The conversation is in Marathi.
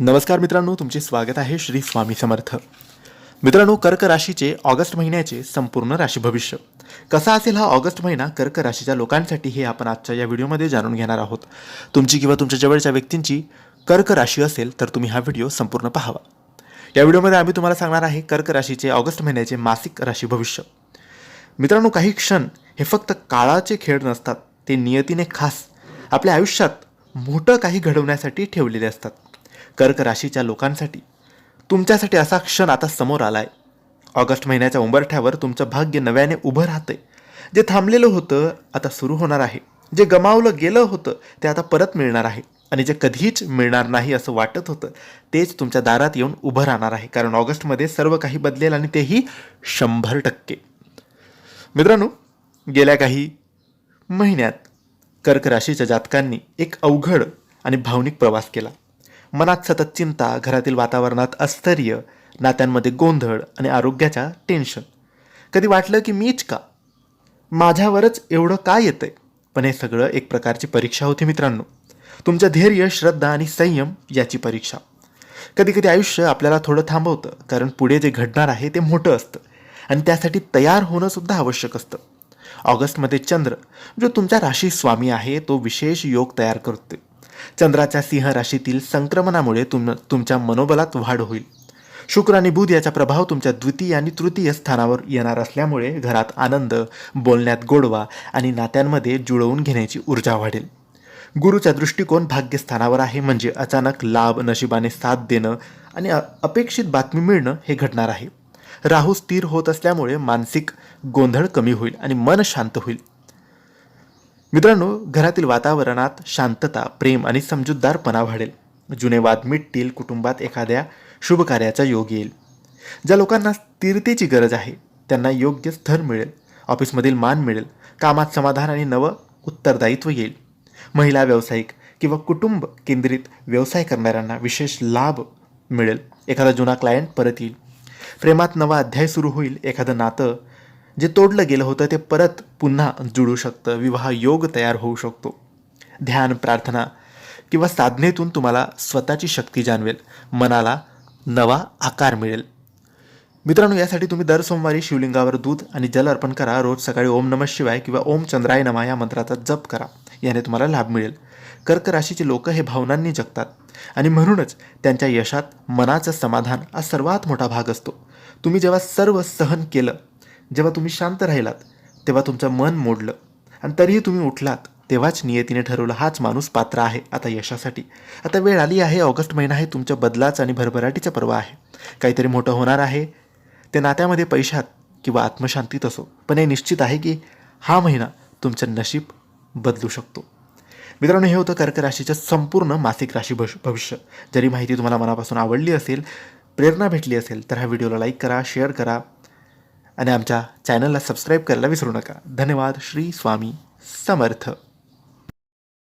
नमस्कार मित्रांनो तुमचे स्वागत आहे श्री स्वामी समर्थ. मित्रांनो कर्क राशीचे ऑगस्ट महिन्याचे संपूर्ण राशी भविष्य. कसा असेल हा ऑगस्ट महिना कर्क राशीच्या लोकांसाठी हे आपण आजच्या या व्हिडिओमध्ये जाणून घेणार आहोत. तुमची किंवा तुमच्या जवळच्या व्यक्तींची कर्क राशी असेल तर तुम्ही हा व्हिडिओ संपूर्ण पाहावा. या व्हिडिओमध्ये आम्ही तुम्हाला सांगणार आहे कर्क राशीचे ऑगस्ट महिन्याचे मासिक राशी भविष्य. मित्रांनो काही क्षण हे फक्त काळाचे खेळ नसतात ते नियतीने खास आपल्या आयुष्यात मोठं काही घडवण्यासाठी ठेवलेले असतात. कर्क राशीच्या लोकांसाठी. तुमच्यासाठी असा क्षण आता समोर आलाय. ऑगस्ट महिन्याच्या उंबरठ्यावर तुमचं भाग्य नव्याने उभं राहतंय. जे थांबलेलं होतं आता सुरू होणार आहे. जे गमावलं गेलं होतं ते आता परत मिळणार आहे. आणि जे कधीच मिळणार नाही असं वाटत होतं तेच तुमच्या दारात येऊन उभं राहणार आहे. कारण ऑगस्टमध्ये सर्व काही बदलेल आणि तेही शंभर टक्के. मित्रांनो गेल्या काही महिन्यात कर्क राशीच्या जातकांनी एक अवघड आणि भावनिक प्रवास केला. मनात सतत चिंता घरातील वातावरणात अस्थैर्य नात्यांमध्ये गोंधळ आणि आरोग्याच्या टेन्शन कधी वाटलं की मीच का? माझ्यावरच एवढं काय येतंय? पण हे सगळं एक प्रकारची परीक्षा होती मित्रांनो. तुमचं धैर्य श्रद्धा आणि संयम याची परीक्षा. कधी कधी आयुष्य आपल्याला थोडं थांबवतं कारण पुढे जे घडणार आहे ते मोठं असतं. आणि त्यासाठी तयार होणं सुद्धा आवश्यक असतं. ऑगस्टमध्ये चंद्र जो तुमच्या राशी स्वामी आहे तो विशेष योग तयार करतो चंद्राच्या सिंह राशीतील संक्रमणामुळे तुम तुमच्या मनोबलात वाढ होईल. शुक्र आणि बुध याचा प्रभाव तुमच्या द्वितीय आणि तृतीय स्थानावर येणार असल्यामुळे घरात आनंद बोलण्यात गोडवा आणि नात्यांमध्ये जुळवून घेण्याची ऊर्जा वाढेल. गुरुचा दृष्टिकोन भाग्यस्थानावर आहे म्हणजे अचानक लाभ नशिबाने साथ देणं आणि अपेक्षित बातमी मिळणं हे घडणार आहे. राहू स्थिर होत असल्यामुळे मानसिक गोंधळ कमी होईल आणि मन शांत होईल. मित्रांनो घरातील वातावरणात शांतता प्रेम आणि समजूतदारपणा वाढेल. जुने वाद मिटतील कुटुंबात एखाद्या शुभ कार्याचा योग येईल. ज्या लोकांना स्थिरतेची गरज आहे त्यांना योग्य स्थर मिळेल ऑफिसमधील मान मिळेल कामात समाधान आणि नवं उत्तरदायित्व येईल. महिला व्यावसायिक किंवा कुटुंब केंद्रित व्यवसाय करणाऱ्यांना विशेष लाभ मिळेल. एखादा जुना क्लायंट परत येईल. प्रेमात नवा अध्याय सुरू होईल. एखादं नातं जे तोडलं गेलं होतं ते परत पुन्हा जुळू शकतं विवाह योग तयार होऊ शकतो. ध्यान प्रार्थना किंवा साधनेतून तुम्हाला स्वतःची शक्ती जाणवेल. मनाला नवा आकार मिळेल. मित्रांनो यासाठी तुम्ही दर सोमवारी शिवलिंगावर दूध आणि जल अर्पण करा. रोज सकाळी ओम नमः शिवाय किंवा ओम चंद्राय नमा या मंत्राचा जप करा. याने तुम्हाला लाभ मिळेल. कर्क राशीचे लोक हे भावनांनी जगतात आणि म्हणूनच त्यांच्या यशात मनाचं समाधान हा सर्वात मोठा भाग असतो. तुम्ही जेव्हा सर्व सहन केलं जेव्हा तुम्ही शांत राहिलात तेव्हा तुमचं मन मोडलं. आणि तरीही तुम्ही उठलात तेव्हाच नियतीने ठरवलं हाच माणूस पात्र आहे आता यशासाठी. आता वेळ आली आहे ऑगस्ट महिना हे तुमच्या बदलाचा आणि भरभराटीचा पर्व आहे. काहीतरी मोठं होणार आहे. ते नात्यामध्ये पैशात किंवा आत्मशांतीत असो पण हे निश्चित आहे की हा महिना तुमचं नशीब बदलू शकतो. मित्रांनो हे होतं कर्क राशीचं संपूर्ण मासिक राशी भश भविष्य. जरी माहिती तुम्हाला मनापासून आवडली असेल प्रेरणा भेटली असेल तर हा व्हिडिओला लाईक करा शेअर करा. आणि आमच्या चॅनलला सबस्क्राईब करायला विसरू नका. धन्यवाद. श्री स्वामी समर्थ.